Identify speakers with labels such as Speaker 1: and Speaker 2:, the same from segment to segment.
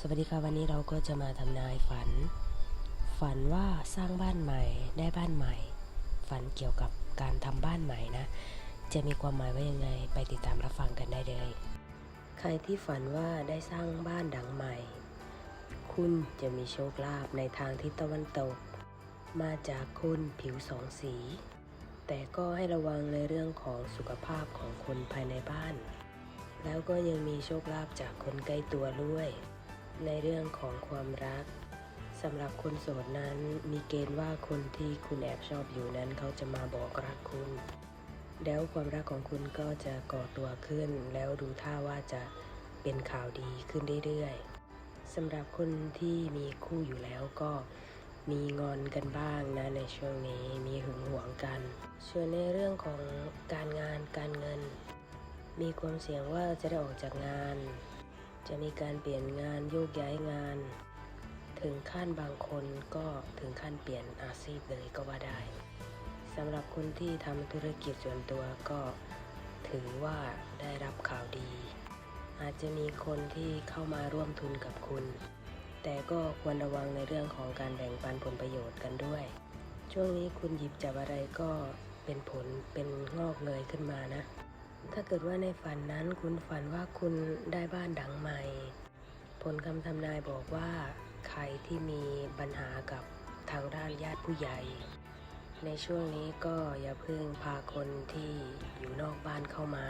Speaker 1: สวัสดีค่ะวันนี้เราก็จะมาทำนายฝัน ฝันว่าสร้างบ้านใหม่ได้บ้านใหม่ ฝันเกี่ยวกับการทำบ้านใหม่นะ จะมีความหมายว่ายังไงไปติดตามรับฟังกันได้เลย ใครที่ฝันว่าได้สร้างบ้านดังใหม่ คุณจะมีโชคลาภในทางทิศตะวันตก มาจากคนผิวสองสี แต่ก็ให้ระวังในเรื่องของสุขภาพของคนภายในบ้าน แล้วก็ยังมีโชคลาภจากคนใกล้ตัวด้วย ในเรื่องของความรักสำหรับคนโสดนั้นมีเกณฑ์ว่าคนที่คุณแอบชอบอยู่นั้นเขาจะมาบอกรักคุณ แล้วความรักของคุณก็จะก่อตัวขึ้น แล้วดูท่าว่าจะเป็นข่าวดีขึ้นเรื่อยๆสำหรับคนที่มีคู่อยู่แล้วก็มีงอนกันบ้างนะในช่วงนี้มีหึงหวงกันส่วนในเรื่องของการงานการเงิน มีความเสี่ยงว่าจะได้ออกจากงาน จะมีการเปลี่ยนงานโยกย้ายงาน ถึงขั้นบางคนก็ถึงขั้นเปลี่ยนอาชีพเลยก็ว่าได้สำหรับคนที่ทำธุรกิจส่วนตัวก็ถือว่าได้รับข่าวดี อาจจะมีคนที่เข้ามาร่วมทุนกับคุณ แต่ก็ควรระวังในเรื่องของการแบ่งปันผลประโยชน์กันด้วย ช่วงนี้คุณหยิบจับอะไรก็เป็นผลเป็นงอกเงยขึ้นมานะ ถ้าเกิดว่าในฝันนั้นคุณฝันว่าคุณได้บ้านดังใหม่ ผลคำทำนายบอกว่าใครที่มีปัญหากับทางด้านญาติผู้ใหญ่ ในช่วงนี้ก็อย่าเพิ่งพาคนที่อยู่นอกบ้านเข้ามา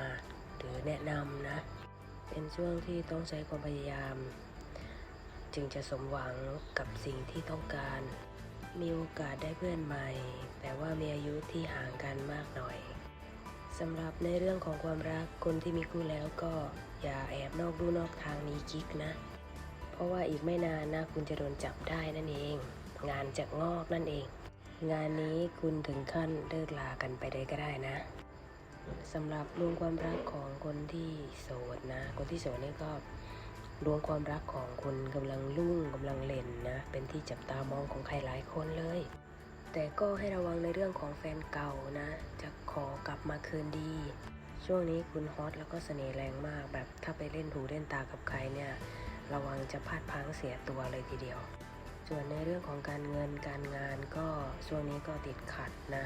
Speaker 1: หรือแนะนำนะ เป็นช่วงที่ต้องใช้ความพยายาม จึงจะสมหวังกับสิ่งที่ต้องการ มีโอกาสได้เพื่อนใหม่ แต่ว่ามีอายุที่ห่างกันมากหน่อย สำหรับในเรื่องของความรักคนที่มีคู่แล้วก็อย่าแอบนอกดูนอกทางมีกิ๊กนะ เพราะว่าอีกไม่นานนะคุณจะโดนจับได้นั่นเอง งานจะงอกนั่นเอง งานนี้คุณถึงขั้นเลิกลากันไปเลยก็ได้นะสำหรับดวงความรักของคนที่โสดนะ คนที่โสดนี่ก็ดวงความรักของคุณกำลังรุ่งกำลังเล่นนะ เป็นที่จับตามองของใครหลายคนเลย แต่ก็ให้ระวังในเรื่องของแฟนเก่านะ จะขอกลับมาคืนดี ช่วงนี้คุณฮอตแล้วก็เสน่ห์แรงมาก แบบถ้าไปเล่นหูเล่นตากับใครเนี่ย ระวังจะพลาดพังเสียตัวเลยทีเดียว ส่วนในเรื่องของการเงินการงานก็ช่วงนี้ก็ติดขัดนะ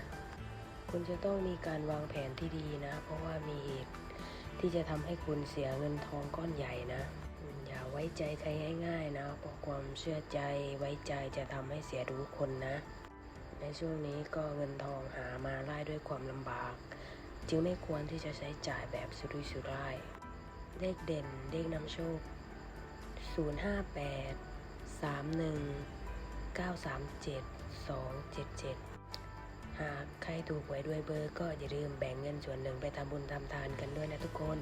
Speaker 1: คุณจะต้องมีการวางแผนที่ดีนะ เพราะว่ามีเหตุที่จะทำให้คุณเสียเงินทองก้อนใหญ่นะอย่าไว้ใจใครง่ายๆนะเพราะความเชื่อใจไว้ใจจะทำให้เสียรู้คนนะ ในช่วงนี้ก็เงินทองหามาได้ด้วยความลำบาก จึงไม่ควรที่จะใช้จ่ายแบบสุรุ่ยสุร่ายเลขเด่นเลขนำโชค 058 31 937 277 หากใครถูกหวยด้วยเบอร์ก็อย่าลืมแบ่งเงินส่วนหนึ่งไปทำบุญทำทานกันด้วยนะทุกคน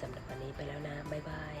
Speaker 1: สำหรับวันนี้ไปแล้วนะ บ๊ายบาย